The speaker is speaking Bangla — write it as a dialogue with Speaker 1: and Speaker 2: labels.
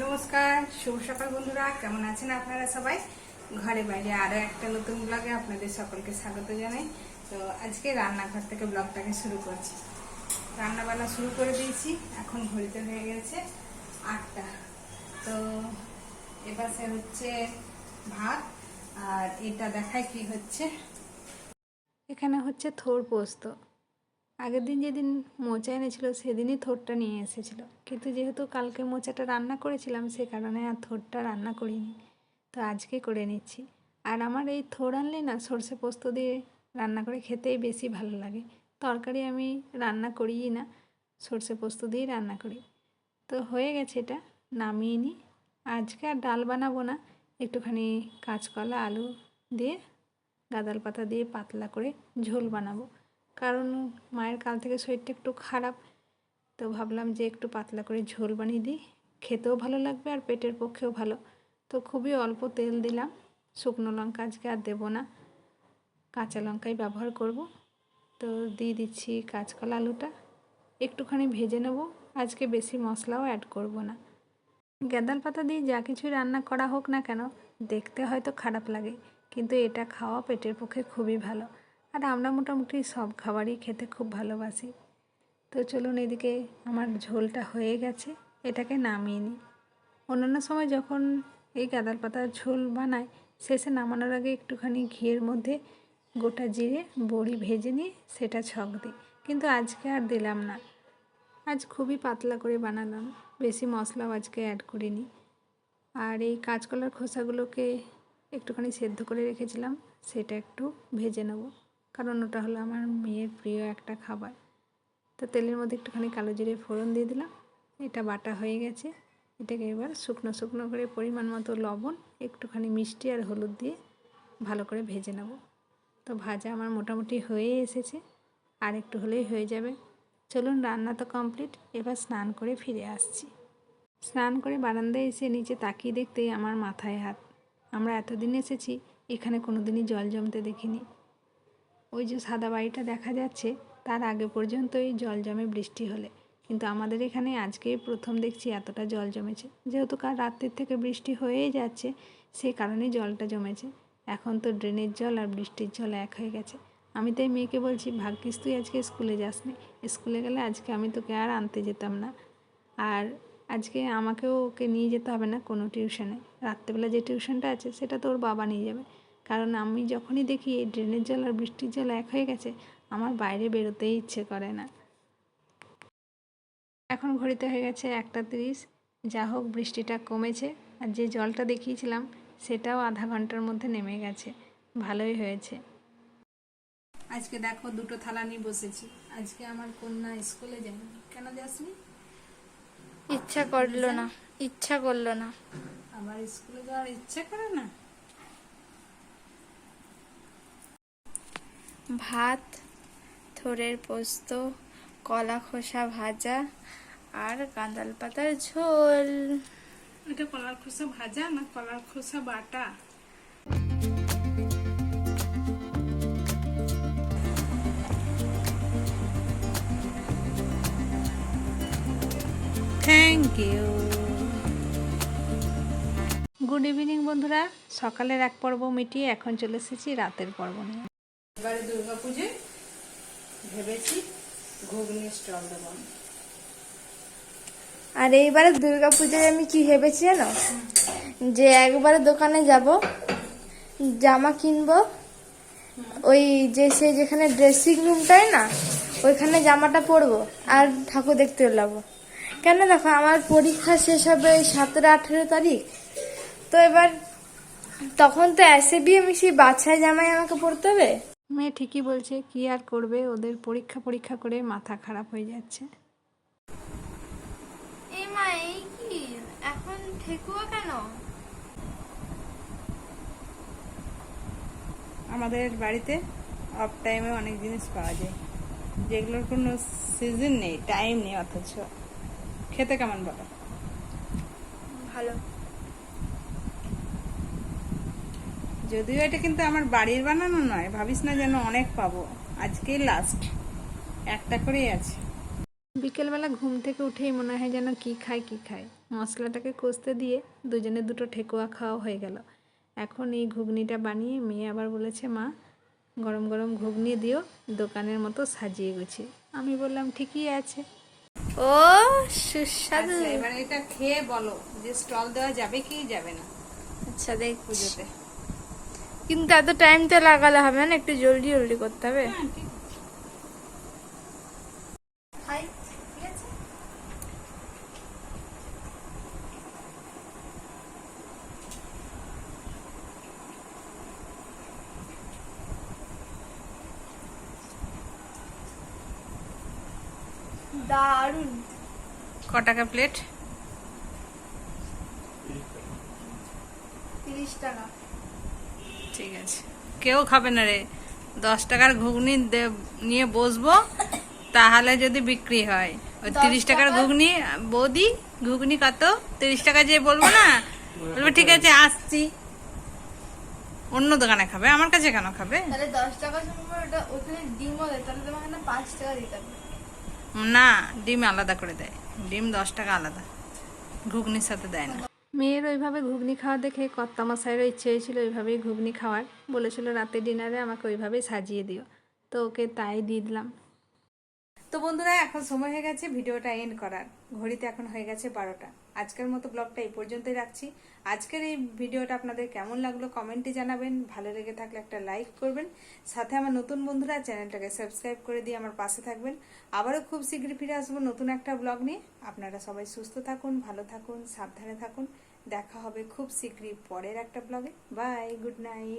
Speaker 1: নমস্কার, শুভ সকাল বন্ধুরা। কেমন আছেন আপনারা সবাই? ঘরে বাইরে আরও একটা নতুন ব্লগে আপনাদের সকলকে স্বাগত জানাই। তো আজকে রান্নাঘর থেকে ব্লগটাকে শুরু করছি। রান্না বান্না শুরু করে দিয়েছি। এখন ঘড়িতে হয়ে গেছে আটটা। তো এপাশে হচ্ছে ভাত, আর এটা দেখায় কি হচ্ছে। এখানে হচ্ছে থোর পোস্ত। আগের দিন যেদিন মোচা এনেছিল, সেদিনই থোরটা নিয়ে এসেছিল। কিন্তু যেহেতু কালকে মোচাটা রান্না করেছিলাম, সে কারণে আর থোরটা রান্না করিনি। তো আজকে করে নিচ্ছি। আর আমার এই থোর আনলে না, সর্ষে পোস্ত দিয়ে রান্না করে খেতেই বেশি ভালো লাগে। তরকারি আমি রান্না করিই না, সর্ষে পোস্ত দিয়েই রান্না করি। তো হয়ে গেছে এটা, নামিয়ে নিই। আজকে আর ডাল বানাবো না, একটুখানি কাঁচকলা, আলু দিয়ে গাদাল পাতা দিয়ে পাতলা করে ঝোল বানাবো। কারণ মায়ের কাল থেকে শরীরটা একটু খারাপ, তো ভাবলাম যে একটু পাতলা করে ঝোল বানিয়ে দিই। খেতেও ভালো লাগবে আর পেটের পক্ষেও ভালো। তো খুবই অল্প তেল দিলাম। শুকনো লঙ্কা আজকে আর দেবো না। কাঁচা লঙ্কাই ব্যবহার করব। তো দিয়ে দিচ্ছি কাঁচকলা আলুটা। একটুখানি ভেজে নেব। আজকে বেশি মশলাও অ্যাড করব না। গ্যাদাল পাতা দিয়ে যা কিছুই রান্না করা হোক না কেন, দেখতে হয়তো খারাপ লাগে, কিন্তু এটা খাওয়া পেটের পক্ষে খুবই ভালো। আর আমরা মোটামুটি সব খাবারই খেতে খুব ভালোবাসি। তো চলুন এদিকে আমার ঝোলটা হয়ে গেছে, এটাকে নামিয়ে নিই। অন্যান্য সময় যখন এই গাদাল পাতার ঝোল বানাই, শেষে নামানোর আগে একটুখানি ঘিয়ের মধ্যে গোটা জিরে, বড়ি ভেজে নিয়ে সেটা ছক দিই। কিন্তু আজকে আর দিলাম না। আজ খুবই পাতলা করে বানালাম, বেশি মশলাও আজকে অ্যাড করিনি। আর এই কাঁচকলার খোসাগুলোকে একটুখানি সেদ্ধ করে রেখেছিলাম, সেটা একটু ভেজে নেব। কারণ ওটা হলো আমার মেয়ের প্রিয় একটা খাবার। তো তেলের মধ্যে একটুখানি কালো জিরে ফোড়ন দিয়ে দিলাম। এটা বাটা হয়ে গেছে। এটাকে এবার শুকনো শুকনো করে পরিমাণ মতো লবণ, একটুখানি মিষ্টি আর হলুদ দিয়ে ভালো করে ভেজে নেব। তো ভাজা আমার মোটামুটি হয়ে এসেছে। আর একটু হলেই হয়ে যাবে। চলুন রান্না তো কমপ্লিট। এবার স্নান করে ফিরে আসছি। স্নান করে বারান্দায় এসে নিচে তাকিয়ে দেখতেই আমার মাথায় হাত। আমরা এতদিন এসেছি, এখানে কোনো দিনই জল জমতে দেখিনি। ওই যে সাদা বাড়িটা দেখা যাচ্ছে, তার আগে পর্যন্ত পর্যন্তই জল জমে বৃষ্টি হলে। কিন্তু আমাদের এখানে আজকেই প্রথম দেখছি এতটা জল জমেছে। যেহেতু কাল রাত্রির থেকে বৃষ্টি হয়েই যাচ্ছে, সে কারণেই জলটা জমেছে। এখন তো ড্রেনের জল আর বৃষ্টির জল এক হয়ে গেছে। আমি তাই মেয়েকে বলছি, ভাগ্যিস তুই আজকে স্কুলে যাসনি। স্কুলে গেলে আজকে আমি তোকে আর আনতে যেতাম না। আর আজকে আমাকেও ওকে নিয়ে যেতে হবে না কোনো টিউশনে। রাত্রেবেলা যে টিউশনটা আছে, সেটা তোর বাবা নিয়ে যাবে। কারণ আমি যখনই দেখি এই ড্রেনের জল আর বৃষ্টির জল এক হয়ে গেছে আমার বাইরে বেরোতেই ইচ্ছে করে না। এখন ঘড়িতে হয়ে গেছে একটা তিরিশ। যা হোক বৃষ্টিটা কমেছে আর যে জলটা দেখিয়েছিলাম সেটাও আধা ঘণ্টার মধ্যে নেমে গেছে। ভালোই হয়েছে। আজকে দেখো দুটো থালা নিয়ে বসেছি। আজকে আমার কন্যা স্কুলে যায়নি। কেন যাসনি?
Speaker 2: ইচ্ছা করল না। ইচ্ছা করল না।
Speaker 1: আবার স্কুলে যাওয়ার ইচ্ছে করে না?
Speaker 2: ভাত থোরের পোস্ত কলা খোসা ভাজা আর কাঁদাল পাতার ঝোল।
Speaker 1: এটা কলার খোসা ভাজা না কলার খোসা বাটা? থ্যাংক ইউ গুড ইভিনিং বন্ধুরা। সকালের এক পর্ব মিটিয়ে এখন চলে এসেছি রাতের পর্ব নিয়ে। এবারে দুর্গা পুজোয় ভেবেছি ঘুগনি স্টল দেবো
Speaker 2: আর এইবারে দুর্গা পূজায় আমি কি ভেবেছি জানো? যে একবারে দোকানে যাব, জামা কিনবো, ওই যে সে যেখানে ড্রেসিং রুমটায় না, ওইখানে জামাটা পরবো আর ঠাকুর দেখতে যাব কেন দেখো, আমার পরীক্ষা শেষ হবে ওই সতেরো, আঠেরো তারিখ, তো এবার তখন তো এসে বিয়ে মিশি বাচ্চায় জামাই আমাকে পরতে হবে?
Speaker 1: মেয়ে ঠিকই বলছে কি আর করবে? ওদের পরীক্ষা পরীক্ষা করে মাথা খারাপ হয়ে যাচ্ছে।
Speaker 2: এই মা এই কি? এখন ঠেকুয়া কেন?
Speaker 1: আমাদের বাড়িতে অফ টাইমে অনেক জিনিস পাওয়া যায়। যেগুলোর কোনো সিজন নেই টাইম নেই অথচ। খেতে কেমন বলো?
Speaker 2: ভালো।
Speaker 1: যদিও এটা কিন্তু আমার বাড়ির বানানো নয় ভাবিস না যেন অনেক পাবো। আজকেই লাস্ট একটা করেই আছে। বিকেলবেলা ঘুম থেকে উঠেই মনে হয় যেন কি খায় কি খায় মশলাটাকে কষতে দিয়ে দুজনে দুটো ঠেকুয়া খাওয়া হয়ে গেল। এখন এই ঘুগনিটা বানিয়ে মেয়ে আবার বলেছে মা গরম গরম ঘুগনি দিও দোকানের মতো সাজিয়ে গুছিয়ে। আমি বললাম ঠিকই আছে।
Speaker 2: ও সুস্বাদু।
Speaker 1: আচ্ছা, এবার এটা খেয়ে বলো যে স্টল দেওয়া যাবে কি যাবে না।
Speaker 2: আচ্ছা দেখ
Speaker 1: পুজোতে।
Speaker 2: কিন্তু এত টাইম তো লাগালে হবে না একটু জলদি জলদি করতে হবে।
Speaker 1: হ্যাঁ,
Speaker 2: দারুণ
Speaker 1: ক টাকা প্লেট
Speaker 2: তিরিশ টাকা।
Speaker 1: ঠিক আছে। কেউ খাবে না রে। দশ টাকার ঘুগনি নিয়ে বসবো তাহলে যদি বিক্রি হয়। ওই তিরিশ টাকার ঘুগনি বৌদি ঘুগনি কত? তিরিশ টাকা যে বলব না? বলব ঠিক আছে আসছি। অন্য দোকানে খাবে আমার কাছে কেন খাবে? না ডিম আলাদা করে দেয়। ডিম দশ টাকা আলাদা। ঘুগনির সাথে দেয় না। মেয়ের ওইভাবে ঘুগনি খাওয়া দেখে কর্তামশাইয়েরও ইচ্ছে হয়েছিল ওইভাবেই ঘুগনি খাওয়ার। বলেছিল রাতে ডিনারে আমাকে ওইভাবেই সাজিয়ে দিও। তো ওকে তাই দিয়ে দিলাম। তো বন্ধুরা, এখন সময় হয়ে গেছে ভিডিওটা এন্ড করার। ঘড়িতে এখন হয়ে গেছে বারোটা। আজকের মতো ব্লগটা এই পর্যন্তই রাখছি। আজকের এই ভিডিওটা আপনাদের কেমন লাগল কমেন্টে জানাবেন। ভালো লেগে থাকলে একটা লাইক করবেন। সাথে আমার নতুন বন্ধুরা চ্যানেলটাকে সাবস্ক্রাইব করে দিয়ে আমার পাশে থাকবেন। আবারও খুব শীঘ্রই ফিরে আসব নতুন একটা ব্লগ নিয়ে। আপনারা সবাই সুস্থ থাকুন, ভালো থাকুন, সাবধানে থাকুন। দেখা হবে খুব শীঘ্রই পরের একটা ব্লগে। Bye, good night.